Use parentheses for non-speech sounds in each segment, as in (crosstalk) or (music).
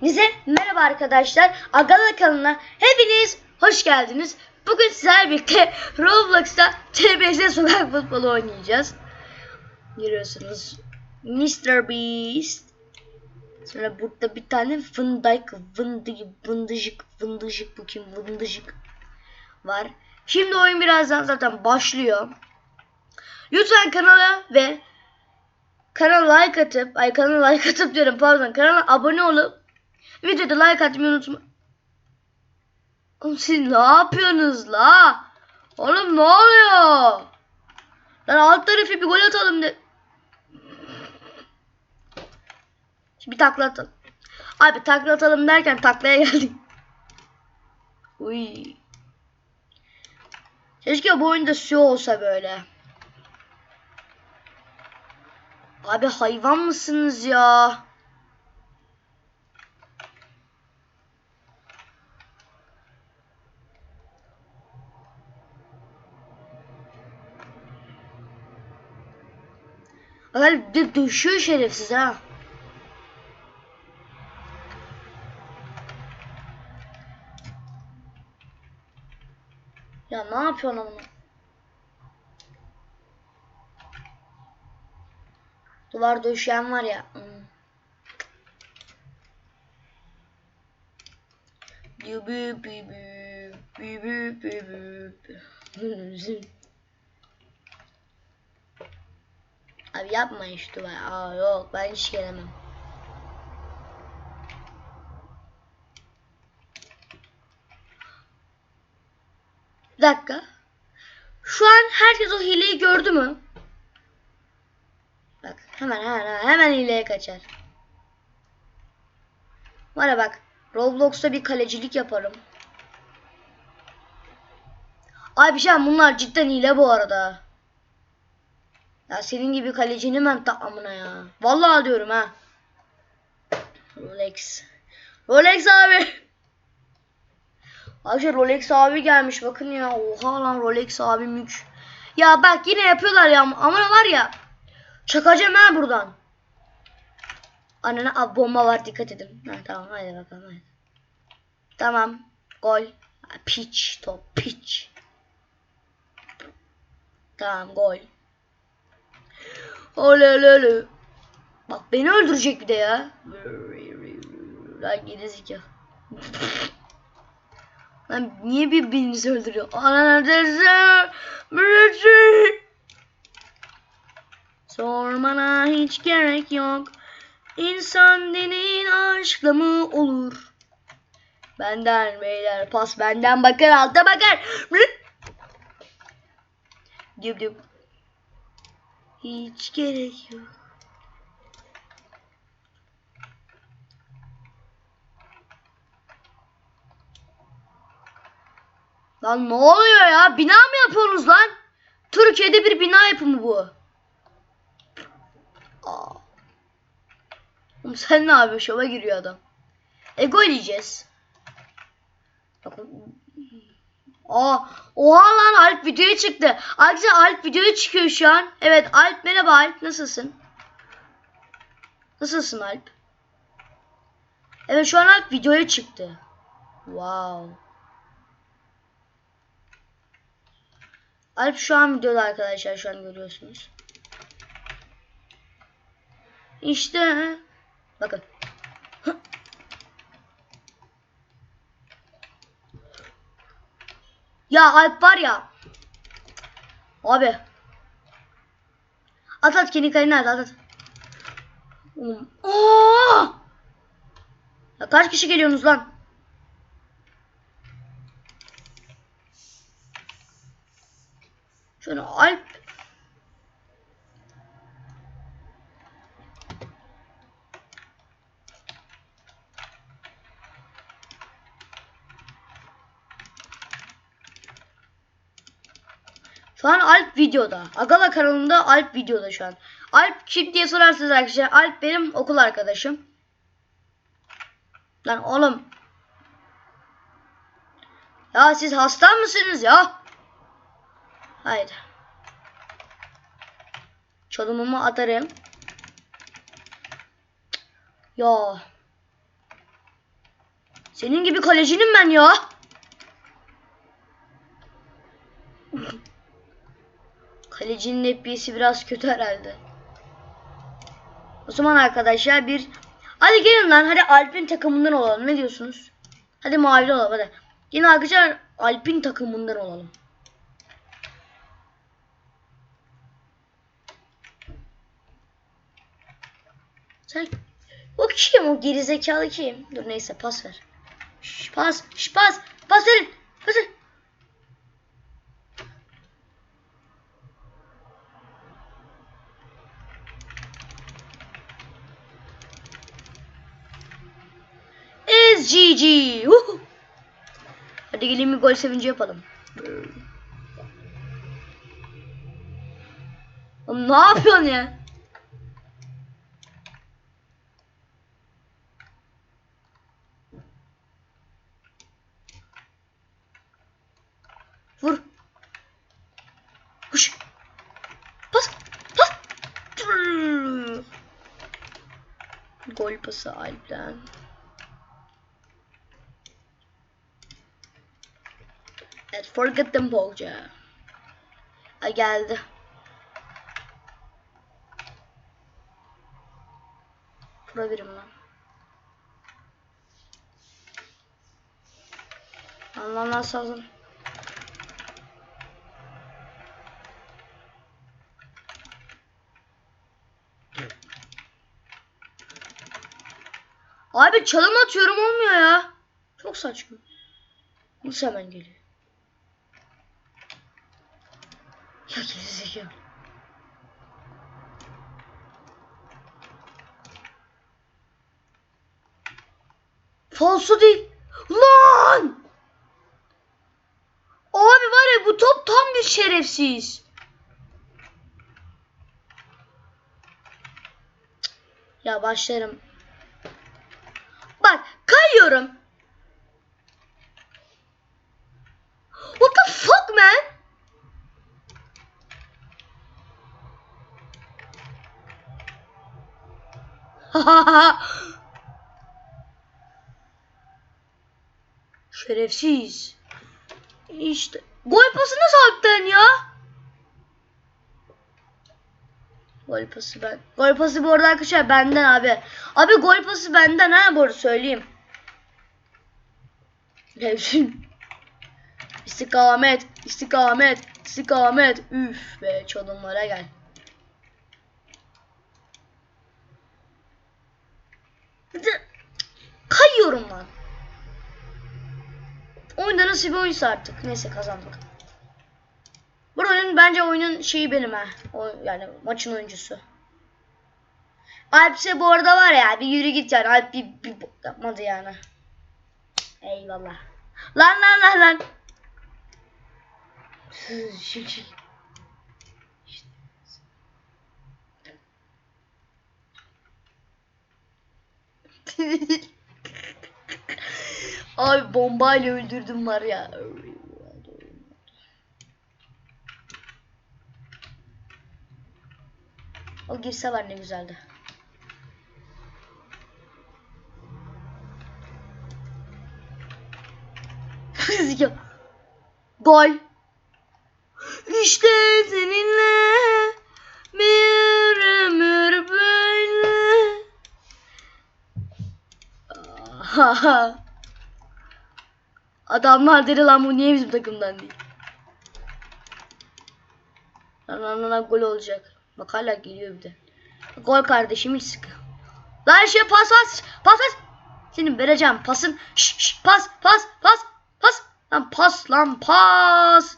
Hepinize merhaba arkadaşlar. Agala kanalına hepiniz hoş geldiniz. Bugün sizlerle birlikte (laughs) Roblox'ta TBS sokak futbolu oynayacağız. Görüyorsunuz. Mr. Beast. Sonra burada bir tane fındık, fındık, fındıcık, fındıcık bu kim? Fındıcık var. Şimdi oyun birazdan zaten başlıyor. Lütfen kanala ve kanala like atıp, ay kanala like atıp diyorum pardon, kanala abone olup videoda like atmayı unutma. Oğlum siz ne yapıyorsunuz la? Oğlum ne oluyor? Lan alt tarafı bir gol atalım de. Şimdi bir takla atalım. Abi takla atalım derken taklaya (laughs) geldik. Uy. Keşke bu oyunda su olsa böyle. Abi hayvan mısınız ya? Abi de düşüyor şerefsiz ha. Ya ne yapıyorsun onu? Duvar döşeyen var ya. hmm. Bü bü bü bü bü bü bü Abi yapmayın şu duvar. Aa yok ben hiç gelemem. Bir dakika. Şu an herkes o hileyi gördü mü? Bak hemen hemen hemen hileye kaçar. Var bak Roblox'ta bir kalecilik yaparım. Ay bir şey bunlar cidden hile bu arada. Ya senin gibi kalecini ben amına ya. Vallahi diyorum ha. Rolex. Rolex abi. (laughs) Arkadaşlar Rolex abi gelmiş bakın ya. Oha lan Rolex abi mük. Ya bak yine yapıyorlar ya. Ama var ya. Çakacağım ha buradan. Anana abi bomba var dikkat edin. Ha, tamam hadi bakalım hadi. Tamam. Gol. Piç top piç. Tamam gol. Olelele. Bak beni öldürecek bir de ya. Lan gerizekalı. Lan niye birbirinizi öldürüyor? Sormana hiç gerek yok. İnsan denin aşkla mı olur? Benden beyler pas benden bakar alta bakar. Düp düp. Hiç gerek yok. Lan ne oluyor ya? Bina mı yapıyorsunuz lan? Türkiye'de bir bina yapımı bu. Aa. Oğlum sen ne yapıyorsun? Şova giriyor adam. Ego yiyeceğiz. Bakın. Aa, oha lan Alp videoya çıktı. Arkadaşlar Alp videoya çıkıyor şu an. Evet Alp merhaba Alp nasılsın? Nasılsın Alp? Evet şu an Alp videoya çıktı. Wow. Alp şu an videoda arkadaşlar şu an görüyorsunuz. İşte bakın. Ya Alp var ya. Abi. At at kendi kalene at at. Ya kaç kişi geliyorsunuz lan? Şöyle Alp. Şu an Alp videoda. Agala kanalında Alp videoda şu an. Alp kim diye sorarsınız arkadaşlar. Alp benim okul arkadaşım. Lan oğlum. Ya siz hasta mısınız ya? Haydi. Çalımımı atarım. Ya. Senin gibi kalecinin ben ya. Kalecinin FPS'i biraz kötü herhalde. O zaman arkadaşlar bir Hadi gelin lan hadi Alp'in takımından olalım. Ne diyorsunuz? Hadi mavili olalım hadi. Yine arkadaşlar Alp'in takımından olalım. Sen o kim o gerizekalı kim? Dur neyse pas ver. Şş, pas, şş, pas. Pas verin. SGG. Uhu. Hadi gelin bir gol sevinci yapalım. Oğlum ne yapıyorsun ya? Vur. Huş. Pas. Pas. Gol pası Alp'ten. Them bolca. Ay geldi. Vurabilirim lan. Allah Allah sağ Abi çalım atıyorum olmuyor ya. Çok saçma. Nasıl hemen geliyor? Ya gerizekalı. Falso değil. Lan! Abi var ya bu top tam bir şerefsiz. Ya başlarım. Bak kayıyorum. What the fuck man? (laughs) Şerefsiz. İşte. Gol pası nasıl Alp'ten ya? Gol pası ben. Gol pası bu arada arkadaşlar benden abi. Abi gol pası benden ha bu arada söyleyeyim. Hepsin. İstikamet, istikamet, istikamet. Üf be çalımlara gel. Kayıyorum lan. Oyunda nasıl bir oyunsa artık. Neyse kazandık. Bu oyun bence oyunun şeyi benim ha. O, yani maçın oyuncusu. Alpse bu arada var ya bir yürü git yani. Alp bir, bir yapmadı yani. Eyvallah. Lan lan lan lan. Şimdi. (laughs) Abi bombayla öldürdüm var ya. O girse var ne güzeldi. Ya. Gol. İşte seninle bir ömür böyle. Aha. Adamlar dedi lan bu niye bizim takımdan değil. Lan lan, lan gol olacak. Bak hala geliyor bir de. Gol kardeşim hiç sıkı. Lan şey pas pas pas pas. Senin vereceğim pasın. Şş, şş, pas pas pas pas. Lan pas lan pas.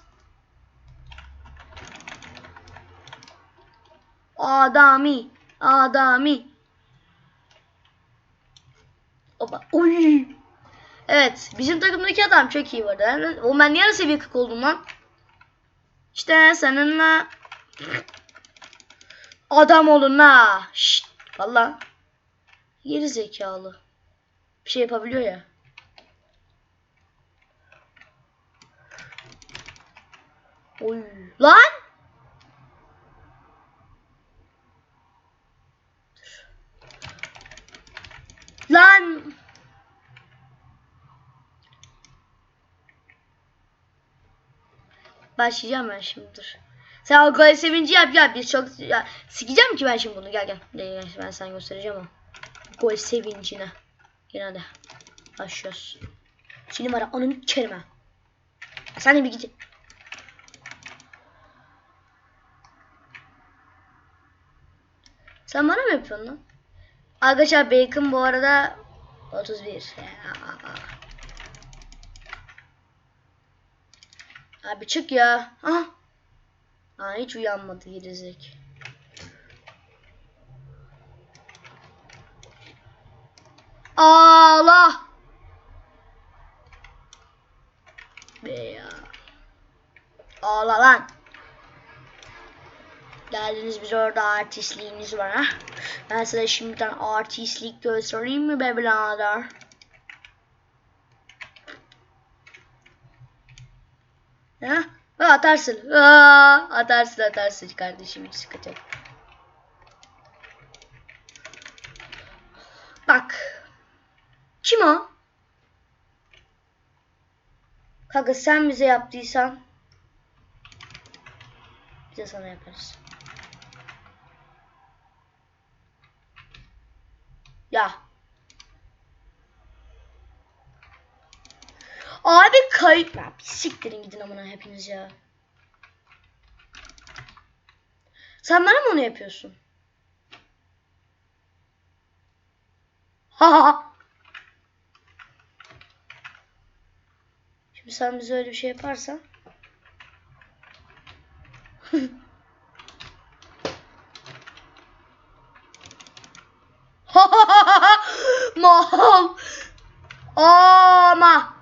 Adami. Adami. Oba. Oy. Evet. Bizim takımdaki adam çok iyi vardı. Yani, o ben niye seviye 40 oldum lan? İşte seninle adam olun ha. Şşt. Valla. Geri zekalı. Bir şey yapabiliyor ya. Oy. Lan! Başlayacağım ben şimdi dur. Sen gol sevinci yap yap. Biz çok ya, sikeceğim ki ben şimdi bunu. Gel gel. Ben sana göstereceğim o. Gol sevincine. Gel hadi. Başlıyoruz. Şimdi var onun kerime. Sen de bir git. Sen bana mı yapıyorsun lan? Arkadaşlar Bacon bu arada 31. Abi çık ya. Aha. Aa, hiç uyanmadı gerizek. Allah. Be ya. Ağla lan. Geldiniz biz orada artistliğiniz var ha. Ben size şimdiden artistlik göstereyim mi be? Ha? Ha, atarsın. Aa, atarsın atarsın kardeşim hiç. Bak. Kim o? Kanka sen bize yaptıysan biz de sana yaparız. Ya. Abi kayıp. Ya siktirin gidin amına hepiniz ya. Sen bana mı onu yapıyorsun? Ha ha ha. Şimdi sen bize öyle bir şey yaparsan. (laughs) Mal. Ama.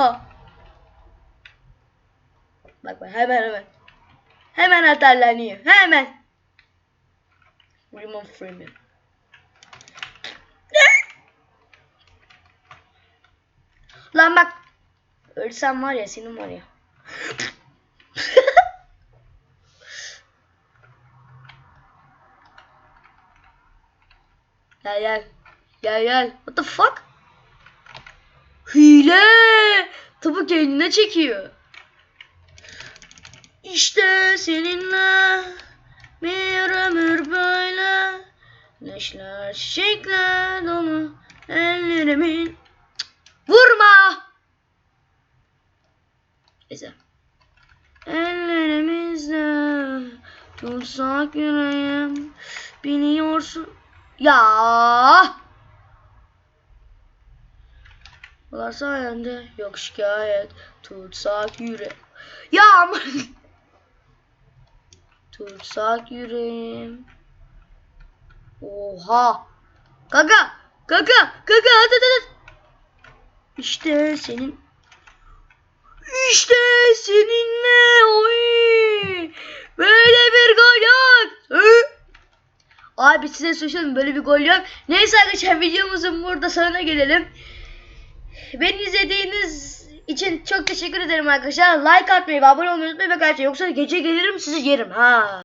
(laughs) bak bak hemen hemen. Hemen atarlanıyor. Hemen. Raymond Freeman. (laughs) Lan bak. Ölsem var ya senin var ya. (laughs) Gel gel. Gel gel. What the fuck? Hile. Topu kendine çekiyor. İşte seninle bir ömür böyle Neşler çiçekler dolu ellerimin Vurma! Neyse. Ellerimizde tutsak yüreğim biliyorsun. Ya! Var sayende yok şikayet tutsak yüreğim. Ya. Tutsak yüreğim. Oha. Kaka. Kaka. Kaka hadi hadi. İşte senin. İşte seninle oy. Böyle bir gol yok. Abi size söyleyeyim böyle bir gol yok. Neyse arkadaşlar videomuzun burada sonuna gelelim. Beni izlediğiniz için çok teşekkür ederim arkadaşlar. Like atmayı ve abone olmayı unutmayın arkadaşlar. Yoksa gece gelirim sizi yerim ha.